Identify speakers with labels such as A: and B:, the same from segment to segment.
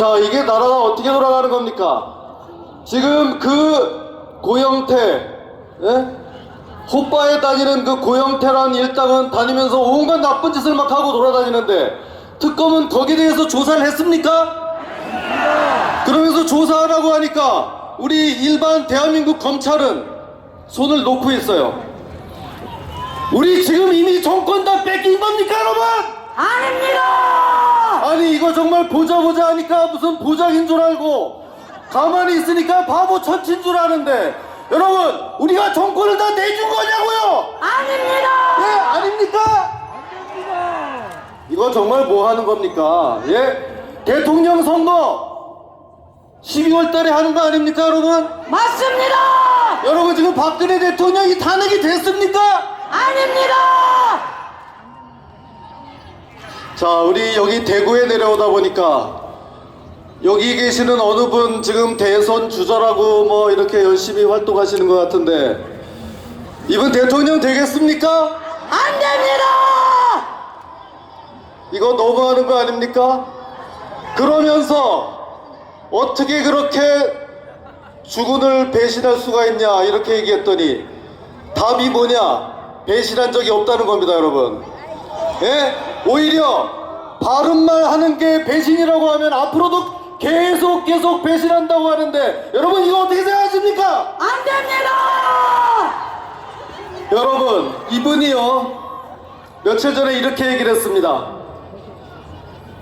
A: 자, 이게 나라가 어떻게 돌아가는 겁니까? 지금 그 고영태, 예? 호빠에 다니는 그 고영태란 일당은 다니면서 온갖 나쁜 짓을 막 하고 돌아다니는데 특검은 거기에 대해서 조사를 했습니까? 그러면서 조사하라고 하니까 우리 일반 대한민국 검찰은 손을 놓고 있어요. 우리 지금 이미 정권 다 뺏긴 겁니까, 여러분?
B: 아닙니다!
A: 아니 이거 정말 보자 보자 하니까 무슨 보장인 줄 알고 가만히 있으니까 바보 천친 줄 아는데 여러분 우리가 정권을 다 내준 거냐고요?
B: 아닙니다!
A: 예 아닙니까? 이거 정말 뭐 하는 겁니까? 예 대통령 선거 12월 달에 하는 거 아닙니까 여러분?
B: 맞습니다!
A: 여러분 지금 박근혜 대통령이 탄핵이 됐습니까?
B: 아닙니다!
A: 자, 우리 여기 대구에 내려오다 보니까 여기 계시는 어느 분 지금 대선 주자라고 뭐 이렇게 열심히 활동하시는 것 같은데 이분 대통령 되겠습니까?
B: 안 됩니다!
A: 이거 너무하는 거 아닙니까? 그러면서 어떻게 그렇게 주군을 배신할 수가 있냐 이렇게 얘기했더니 답이 뭐냐 배신한 적이 없다는 겁니다 여러분 예? 오히려 바른 말 하는 게 배신이라고 하면 앞으로도 계속 계속 배신한다고 하는데 여러분 이거 어떻게 생각하십니까?
B: 안 됩니다!
A: 여러분 이분이요 며칠 전에 이렇게 얘기를 했습니다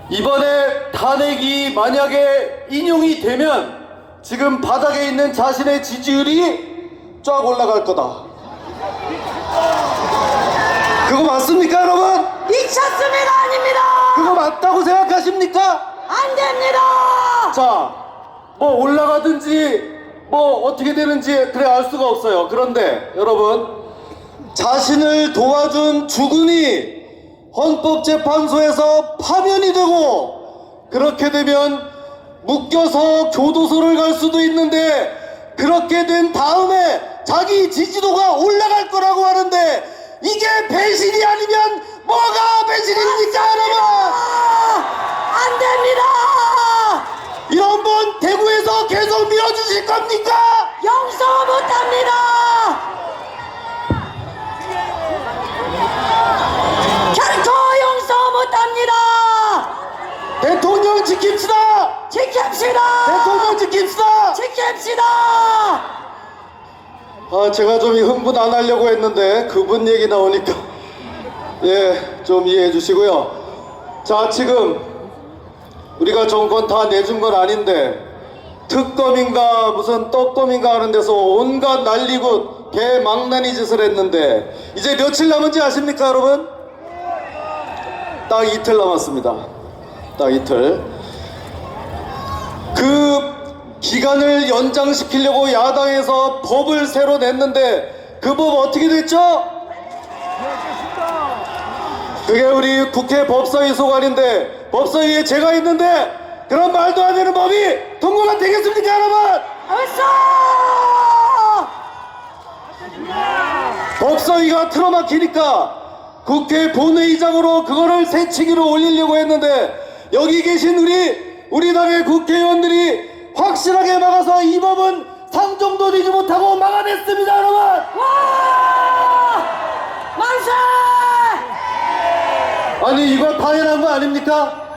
A: 이번에 탄핵이 만약에 인용이 되면 지금 바닥에 있는 자신의 지지율이 쫙 올라갈 거다 생각하십니까?
B: 안 됩니다!
A: 자, 뭐 올라가든지 뭐 어떻게 되는지 그래 알 수가 없어요. 그런데 여러분 자신을 도와준 주군이 헌법재판소에서 파면이 되고 그렇게 되면 묶여서 교도소를 갈 수도 있는데 그렇게 된 다음에 자기 지지도가 올라갈 거라고 하는데 이게 배신이 아니면 뭐가 배신입니까 여러분?
B: 안 됩니다!
A: 이런 분 계속 밀어주실 겁니까?
B: 용서 못합니다! 결코 용서 못합니다!
A: 대통령 지킵시다!
B: 지킵시다!
A: 대통령 지킵시다!
B: 지킵시다!
A: 아, 제가 좀 흥분 안 하려고 했는데 그분 얘기 나오니까 예, 좀 이해해 주시고요. 자, 지금 우리가 정권 다 내준 건 아닌데 특검인가 무슨 떡검인가 하는 데서 온갖 난리고 개망나니 짓을 했는데 이제 며칠 남은지 아십니까, 여러분? 딱 이틀 남았습니다. 딱 이틀. 그 기간을 연장시키려고 야당에서 법을 새로 냈는데 그 법 어떻게 됐죠? 그게 우리 국회 법사위 소관인데 법사위에 제가 있는데 그런 말도 안 되는 법이 통과가 되겠습니까 여러분?
B: 어서!
A: 법사위가 틀어막히니까 국회 본회의장으로 그거를 새치기로 올리려고 했는데 여기 계신 우리 우리 당의 국회의원들이 확실하게 막아서 이 법은 상정도 되지 못하고 막아냈습니다 여러분
B: 와! 만세!
A: 아니 이거 당연한 거 아닙니까?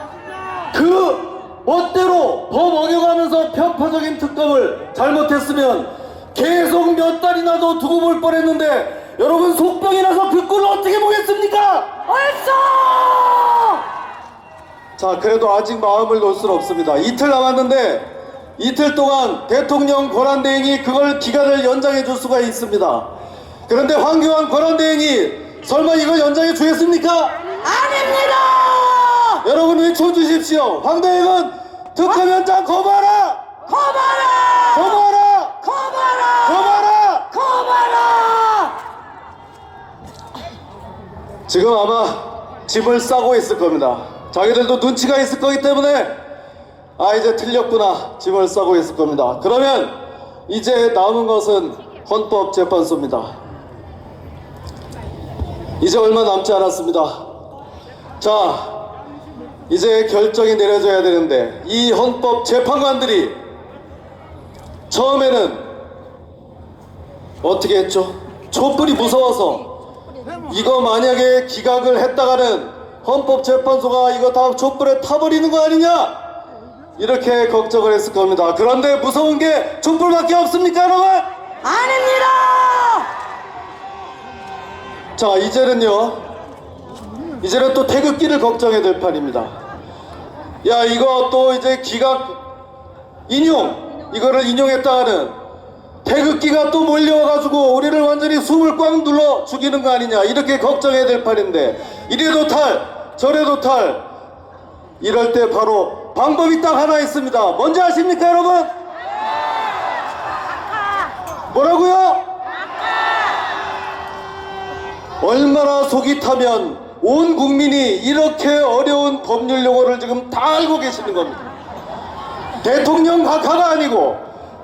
A: 그 멋대로 법 어겨가면서 편파적인 특검을 잘못했으면 계속 몇 달이나 더 두고 볼 뻔했는데 여러분 속병이 나서 그 꼴을 어떻게 보겠습니까?
B: 어서!
A: 자, 그래도 아직 마음을 놓을 수는 없습니다. 이틀 남았는데 이틀 동안 대통령 권한대행이 그걸 기간을 연장해 줄 수가 있습니다. 그런데 황교안 권한대행이 설마 이걸 연장해 주겠습니까? 여러분 외쳐주십시오. 황대행은 특검 연장 거봐라!
B: 거봐라!
A: 거봐라!
B: 거봐라!
A: 거봐라!
B: 거봐라!
A: 지금 아마 짐을 싸고 있을 겁니다. 자기들도 눈치가 있을 거기 때문에 아 이제 틀렸구나 짐을 싸고 있을 겁니다. 그러면 이제 남은 것은 헌법재판소입니다. 이제 얼마 남지 않았습니다. 자 이제 결정이 내려져야 되는데 이 헌법 재판관들이 처음에는 어떻게 했죠? 촛불이 무서워서 이거 만약에 기각을 했다가는 헌법재판소가 이거 다 촛불에 타버리는 거 아니냐? 이렇게 걱정을 했을 겁니다. 그런데 무서운 게 촛불밖에 없습니까, 여러분?
B: 아닙니다.
A: 자, 이제는요. 이제는 또 태극기를 걱정해야 될 판입니다. 야, 이거 또 이제 기각 인용, 이거를 인용했다가는 태극기가 또 몰려와가지고 우리를 완전히 숨을 꽉 눌러 죽이는 거 아니냐. 이렇게 걱정해야 될 판인데. 이래도 탈 저래도 탈. 이럴 때 바로 방법이 딱 하나 있습니다. 뭔지 아십니까 여러분? 뭐라고요? 얼마나 속이 타면 온 국민이 이렇게 어려운 법률 용어를 지금 다 알고 계시는 겁니다 대통령 각하가 아니고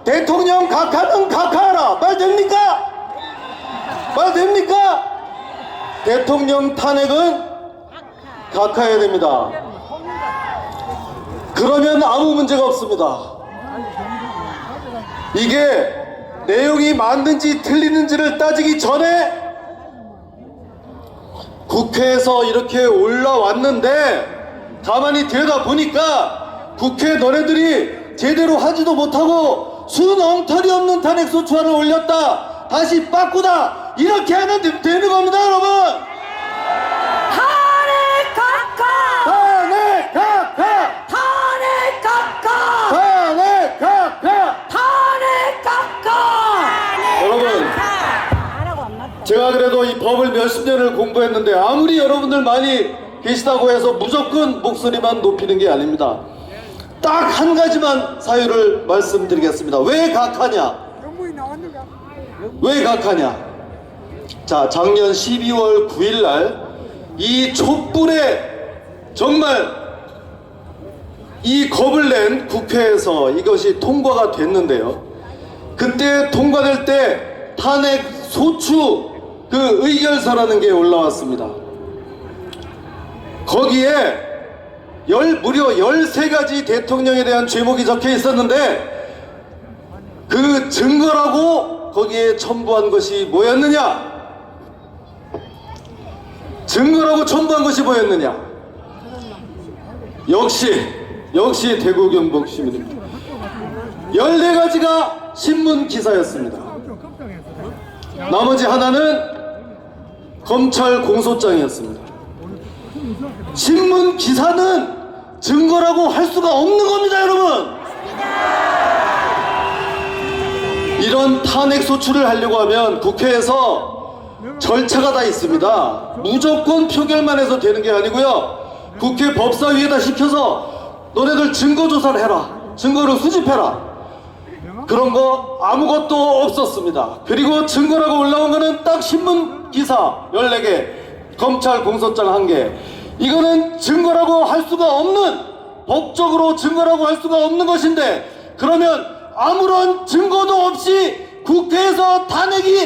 A: 대통령 각하는 각하라 말 됩니까? 말 됩니까? 대통령 탄핵은 각하해야 됩니다. 그러면 아무 문제가 없습니다. 이게 내용이 맞는지 틀리는지를 따지기 전에 국회에서 이렇게 올라왔는데 가만히 들여다 보니까 국회 너네들이 제대로 하지도 못하고 순 엉터리 없는 탄핵소추안을 올렸다. 다시 바꾸다. 이렇게 하면 되- 되는 겁니다 여러분 제가 그래도 이 법을 몇십 년을 공부했는데 아무리 여러분들 많이 계시다고 해서 무조건 목소리만 높이는 게 아닙니다. 딱 한 가지만 사유를 말씀드리겠습니다. 왜 각하냐? 왜 각하냐? 자, 작년 12월 9일 날 이 촛불에 정말 이 겁을 낸 국회에서 이것이 통과가 됐는데요. 그때 통과될 때 탄핵 소추 그 의결서라는 게 올라왔습니다. 거기에 열 무려 13가지 대통령에 대한 죄목이 적혀 있었는데 그 증거라고 거기에 첨부한 것이 뭐였느냐? 증거라고 첨부한 것이 뭐였느냐? 역시 역시 대구 경북 시민입니다. 14가지가 신문 기사였습니다. 나머지 하나는 검찰 공소장이었습니다. 신문 기사는 증거라고 할 수가 없는 겁니다, 여러분! 이런 탄핵 소추를 하려고 하면 국회에서 절차가 다 있습니다. 무조건 표결만 해서 되는 게 아니고요. 국회 법사위에다 시켜서 너네들 증거 조사를 해라. 증거를 수집해라. 그런 거 아무것도 없었습니다. 그리고 증거라고 올라온 거는 딱 신문 기사 14개, 검찰 공소장 1개. 이거는 증거라고 할 수가 없는, 법적으로 증거라고 할 수가 없는 것인데, 그러면 아무런 증거도 없이 국회에서 탄핵이